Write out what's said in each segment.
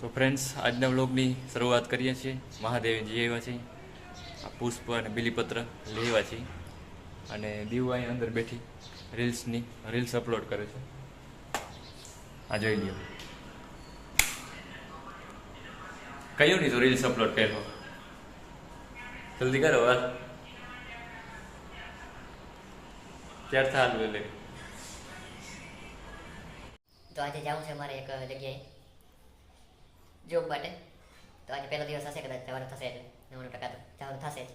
તો ફ્રેન્ડ્સ આજના વ્લોગની શરૂઆત કરીએ છીએ. મહાદેવજી આવ્યા છે પુષ્પ અને બિલીપત્ર લેવા છીએ. અને દીવ અંદર બેઠી રીલ્સની, રીલ્સ અપલોડ કરે છે. આ જોઈ લ્યો. કયું નહીં તો રીલ્સ અપલોડ કર્યો? જલ્દી કરો હાલ ક્યાર થાલ લે તો આજે જવું છે મારે એક જગ્યાએ. જોબ માટે તો આજે પહેલો દિવસ હશે કદાચ જવાનું થશે એટલે નવ્વાણું ટકા તો જવાનું થશે જ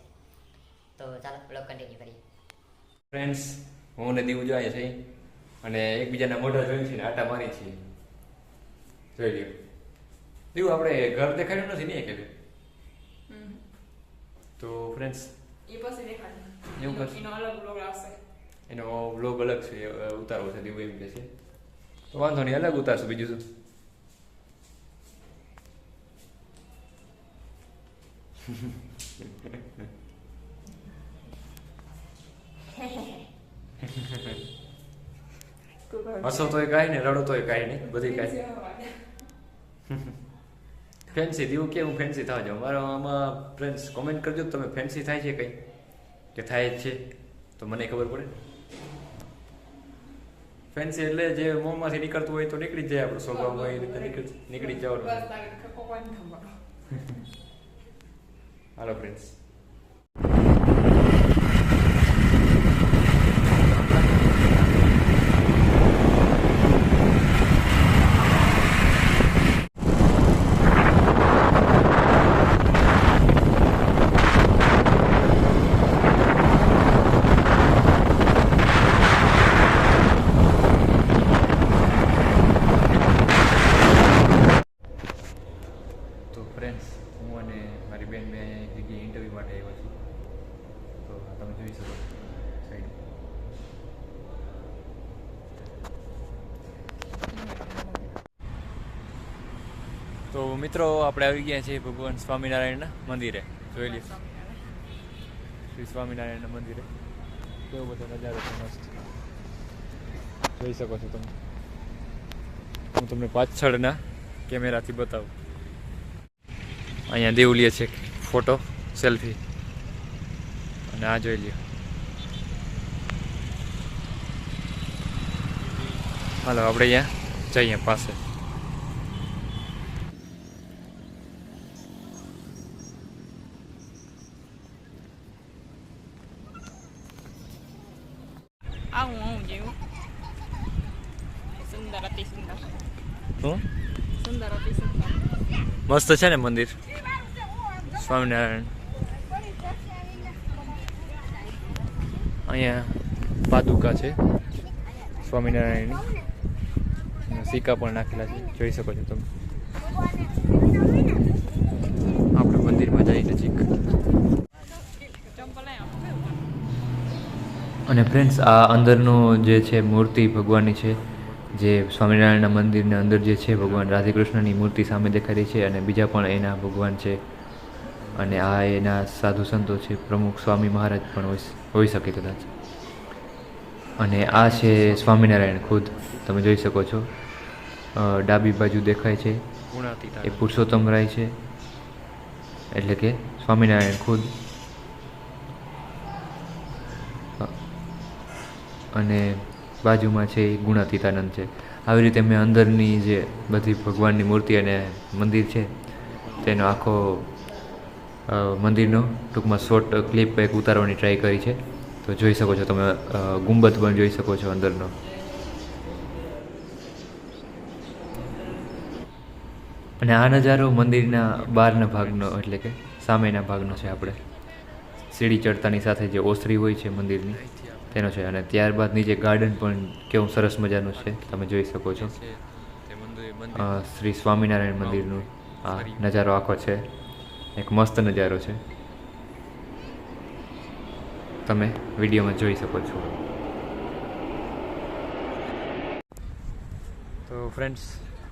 તો ચાલો બ્લોગ કન્ટિન્યુ કરીએ ફ્રેન્ડ્સ હું ને દીવ જોઈએ છે અને એકબીજાના મોઢા જોઈ છે ને આટા મારી છીએ જોઈ લ્યો દીવ આપણે ઘર દેખાડ્યું નથી ને કે તો ફ્રેન્ડ્સ એ પછી દેખાડ્યું એવું કરશે? એનો અલગ બ્લોગ આવશે એનો બ્લોગ અલગ છે ઉતારવો છે દીવ એમ કે છે તો વાંધો નહીં અલગ ઉતારશું બીજું શું હસો તોય કાંઈ ને રડો તોય કાંઈ નહીં, બધી કાંઈ. ફેન્સી દીવું કે હું ફેન્સી થવા જાઉં? મારો આમાં ફ્રેન્ડ્સ કોમેન્ટ કરજો તમે ફેન્સી થાય છે કંઈ? કે થાય જ છે? તો મને ખબર પડે. ફેન્સી એટલે જે મોંમાંથી નીકળતું હોય તો નીકળી જાય આપણો સ્વભાવમાં એ રીતે નીકળી જવાનું. Hello friends. માટે આવ્યા છું. તો તમે જોઈ શકો સાઈડ તો મિત્રો, આપણે આવી ગયા છીએ ભગવાન સ્વામિનારાયણના મંદિરે. જોઈ લઈએ શ્રી સ્વામિનારાયણના મંદિરે. કેવો બધો નજારો છે મસ્ત. જોઈ શકો છો તમે. હું તમને પાછળના કેમેરાથી બતાવું. અહીંયા દેવલીએ છે. ફોટો. સેલ્ફી અને આ જોઈ લ્યો. હાલો આપણે અહીંયા જઈએ પાસે. આવું આવું જેવું. સુંદર અતિ સુંદર. શું? સુંદર અતિ સુંદર. મસ્ત છે ને મંદિર? સ્વામિનારાયણ. અહીંયા પાદુકા છે. સ્વામિનારાયણની સિક્કા પણ નાખેલા છે. જોઈ શકો છો તમે. આપણે મંદિરમાં જઈ નજીક. અને ફ્રેન્ડ્સ આ અંદરનો જે છે મૂર્તિ ભગવાનની છે, જે સ્વામિનારાયણના મંદિરની અંદર જે છે, ભગવાન રાધેકૃષ્ણની મૂર્તિ સામે દેખાઈ રહી છે અને બીજા પણ એના ભગવાન છે. અને આ એના સાધુ સંતો છે, પ્રમુખ સ્વામી મહારાજ પણ હોઈ શકે કદાચ. અને આ છે સ્વામિનારાયણ ખુદ, તમે જોઈ શકો છો. ડાબી બાજુ દેખાય છે. એ પુરુષોત્તમ રાય છે. એટલે કે સ્વામિનારાયણ ખુદ. અને બાજુમાં છે એ ગુણાતીતાનંદ છે. આવી રીતે મેં અંદરની જે બધી ભગવાનની મૂર્તિ અને મંદિર છે, તેનો આખો મંદિરનો ટૂંકમાં શોર્ટ ક્લિપ એક ઉતારવાની ટ્રાય કરી છે. તો જોઈ શકો છો તમે ગુંબદ પણ જોઈ શકો છો અંદરનો. અને આ નજારો મંદિરના બહારના ભાગનો એટલે કે સામેના ભાગનો છે આપણે. સીડી ચડતાની સાથે જે ઓસરી હોય છે મંદિરની, તેનો છે. અને ત્યારબાદ નીચે ગાર્ડન પણ કેવું સરસ મજાનું છે, તમે જોઈ શકો છો. શ્રી સ્વામિનારાયણ મંદિરનું આ નજારો આખો છે. એક મસ્ત નજારો છે. તમે વિડીયોમાં જોઈ શકો છો. તો ફ્રેન્ડ્સ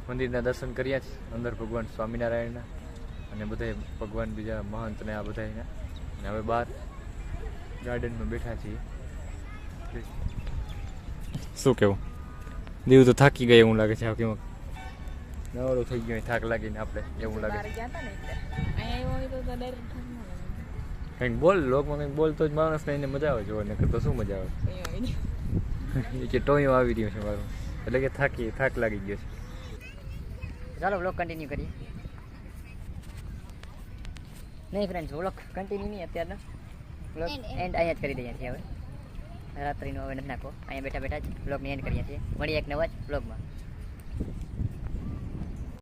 મંદિરના દર્શન કર્યા છે. અંદર ભગવાન સ્વામિનારાયણના અને બધા ભગવાન બીજા મહંત ને આ બધાના અને હવે બહાર ગાર્ડનમાં બેઠા છીએ. શું કેવું? દીવ તો થાકી ગયા એવું લાગે છે આ કેવું નવરો થઈ ગયો થાક લાગીને આપણે એવું લાગે. કંઈક બોલ લોકમાં કંઈક બોલતો જ માણસને એને મજા આવે જોવા નકર તો શું મજા આવે. કે ટોયો આવી રહ્યો છે મારું. એટલે કે થાકી થાક લાગી ગયો છે. ચાલો વ્લોગ કન્ટિન્યુ કરીએ. નહીં ફ્રેન્ડ્સ વ્લોગ કન્ટિન્યુ નહીં અત્યારનો. વ્લોગ એન્ડ અહીંયા જ કરી દઈએ છીએ હવે. રાત્રિનો હવે નથી નાખો અહીંયા બેઠા બેઠા જ વ્લોગની એન્ડ કરીએ છીએ. મળીએ એક નવા જ વ્લોગમાં